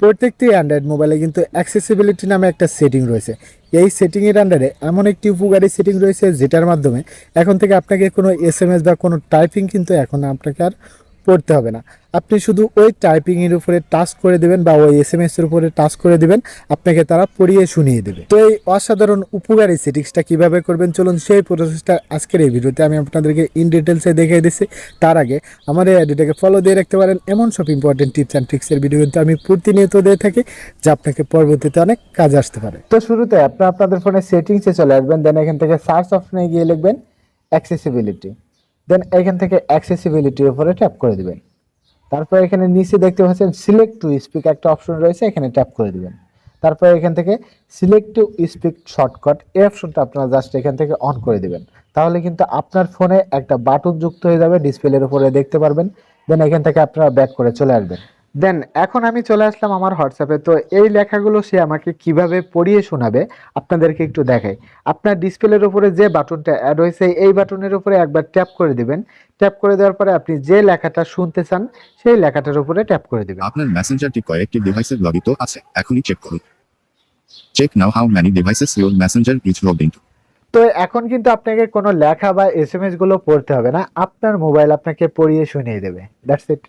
প্রত্যেকটি অ্যান্ড্রয়েড মোবাইলে কিন্তু অ্যাক্সেসিবিলিটি নামে একটা সেটিং রয়েছে। এই সেটিংয়ের আন্ডারে এমন একটি উপকারী সেটিং রয়েছে যেটার মাধ্যমে এখন থেকে আপনাকে কোনো এস বা কোনো টাইপিং কিন্তু এখন আপনাকে আর পড়তে হবে না। আপনি শুধু ওই টাইপিংয়ের উপরে টাচ করে দেবেন বা ওই এস এম এস এর উপরে টাচ করে দেবেন, আপনাকে তারা পড়িয়ে শুনিয়ে দেবে। তো এই অসাধারণ উপকারী সেটিংসটা কীভাবে করবেন চলুন সেই প্রসেসটা আজকের এই ভিডিওতে আমি আপনাদেরকে ইন ডিটেলসে দেখিয়ে দিচ্ছি। তার আগে আমার এই আইডিটাকে ফলো দিয়ে রাখতে পারেন। এমন সব ইম্পর্টেন্ট টিপস অ্যান্ড ট্রিক্সের ভিডিও কিন্তু আমি প্রতিনিয়ত দিয়ে থাকি, যা আপনাকে পরবর্তীতে অনেক কাজে আসতে পারে। তো শুরুতে আপনি আপনাদের ফোনে সেটিংসে চলে আসবেন দেন এখান থেকে সার্চ অপশনে গিয়ে লিখবেন অ্যাক্সেসিবিলিটি দেন এখান থেকে অ্যাক্সেসিবিলিটির উপরে ট্যাপ করে দিবেন। তারপর এখানে নিচে দেখতে পাচ্ছেন সিলেক্ট টু স্পিক একটা অপশন রয়েছে, এখানে ট্যাপ করে দিবেন। তারপর এখান থেকে সিলেক্ট টু স্পিক শর্টকাট এই অপশনটা আপনারা জাস্ট এখান থেকে অন করে দিবেন। তাহলে কিন্তু আপনার ফোনে একটা বাটন যুক্ত হয়ে যাবে ডিসপ্লের উপরে দেখতে পারবেন। দেন এখান থেকে আপনারা ব্যাক করে চলে আসবেন। দেন এখন আমি চলে আসলাম আমার হোয়াটসঅ্যাপে তো এই লেখাগুলো সে আমাকে কীভাবে পড়িয়ে শোনাবে আপনাদেরকে একটু দেখাই। আপনার ডিসপ্লের উপরে যে বাটনটা অ্যাড হয়েছে এই বাটনের উপরে একবার ট্যাপ করে দিবেন। ট্যাপ করে দেওয়ার পরে আপনি যে লেখাটা শুনতে চান সেই লেখাটার উপরে ট্যাপ করে দিবেন। আপনার মেসেঞ্জারটি কয়েকটি ডিভাইসে লগিত আছে এখনই চেক করুন। Check now how many devices your messenger is logged into তো এখন কিন্তু আপনাকে কোনো লেখা বা এস এম এসগুলো পড়তে হবে না আপনার মোবাইল আপনাকে পড়িয়ে শুনিয়ে দেবে। That's it